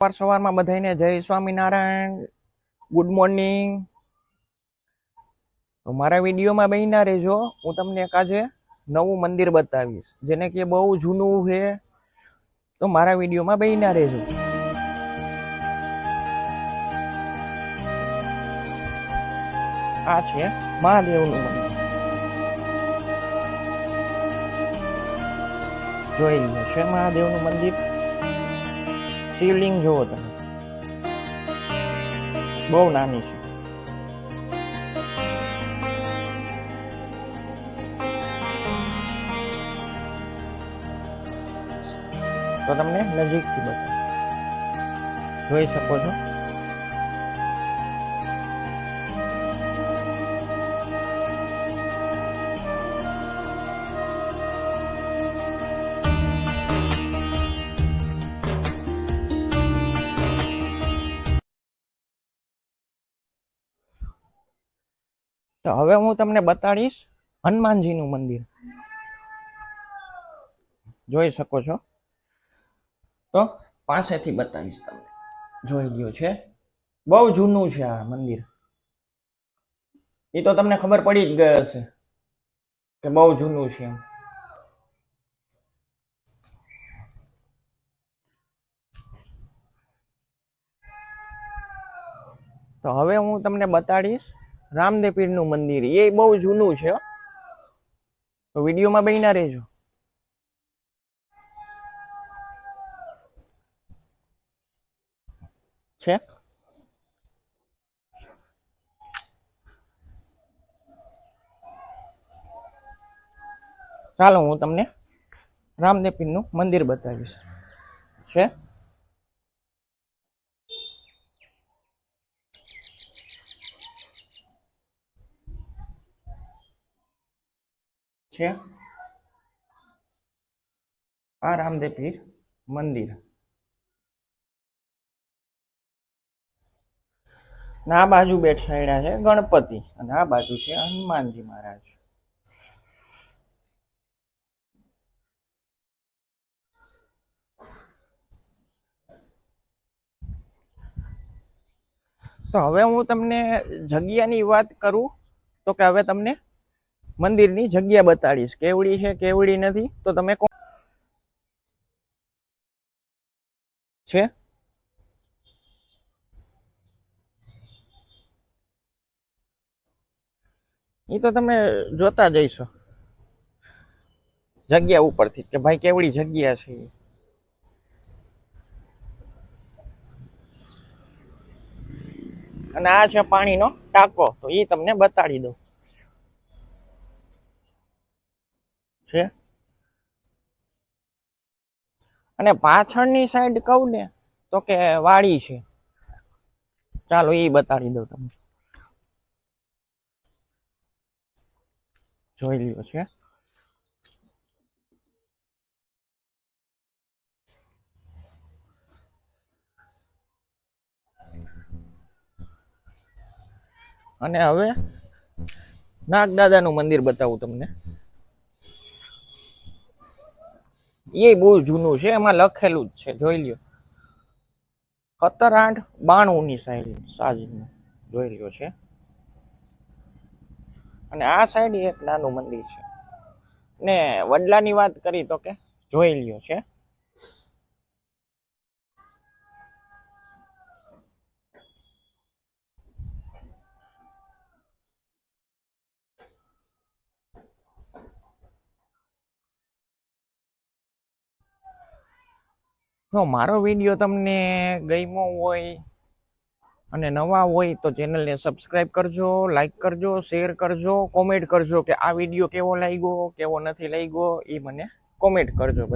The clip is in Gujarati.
સવાર સવારમાં બધાને જય સ્વામિનારાયણ ગુડ મોર્નિંગ તો મારા વિડીયોમાં બન્યા રહેજો. હું તમને એક આજે નવું મંદિર બતાવીશ, જેને કે બહુ જૂનું છે. તો મારા વિડીયોમાં બહીના રહેજો. આ છે મહાદેવનું મંદિર. જોઈ લો, છે મહાદેવનું મંદિર. શિવલિંગ જુઓ તમે. બહુ નાની છે. તો તમને નજીકથી બતાવું. જોઈ શકો છો? તો હવે હું તમને બતાડીશ હનુમાનજીનું મંદિર. જોઈ શકો છો? તો પાસેથી બતાવીશ તમને. જોઈ ગયું છે? બહુ જૂનું છે આ મંદિર. એ તો તમને ખબર પડી જ ગઈ હશે કે બહુ જૂનું છે એમ. તો હવે હું તમને બતાડીશ રામદેવ પીરનું મંદિર, એ બહુ જૂનું છે તો વિડીયોમાં બન્યા રહેજો. છે? ચાલો હું તમને રામદેવ પીરનું મંદિર બતાવીશ. છે? છે? આ રામદેવ પીર મંદિર. આ બાજુ બેઠાડ્યા છે ગણપતિ અને આ બાજુ છે હનુમાનજી મહારાજ. તો હવે હું તમને જગ્યાની વાત કરું તો કે હવે તમને મંદિરની જગ્યા બતાડીશ. કેવડી છે, કેવડી નથી? તો તમે કોણ છે? એ તો તમે જોતા જઈશો જગ્યા ઉપરથી કે ભાઈ કેવડી જગ્યા છે અને આ છે પાણીનો ટાંકો. તો એ તમને બતાડી દઉં. છે. અને પાછળની સાઈડ કહું ને, તો કે વાડી છે. ચાલો એ બતાડી દઉં તમને. જોઈ લ્યો છે. અને હવે નાગદાદાનું મંદિર બતાવું તમને. એ બહુ જૂનું છે, એમાં લખેલું જ છે, જોઈ લ્યો. સત્તર આઠ બાણુંની સાઈડ, સાજીનું જોઈ લ્યો છે. અને આ સાઈડ એક નાનું મંદિર છે. ને વડલાની વાત કરી તો કે, જોઈ લ્યો છે. જો મારો વીડિયો તમને ગમ્યો હોય અને નવા હોય તો ચેનલને સબસ્ક્રાઇબ કરજો લાઈક કરજો શેર કરજો કોમેન્ટ કરજો કે આ વીડિયો કેવો લાગ્યો, કેવો નથી લાગ્યો, એ મને કોમેન્ટ કરજો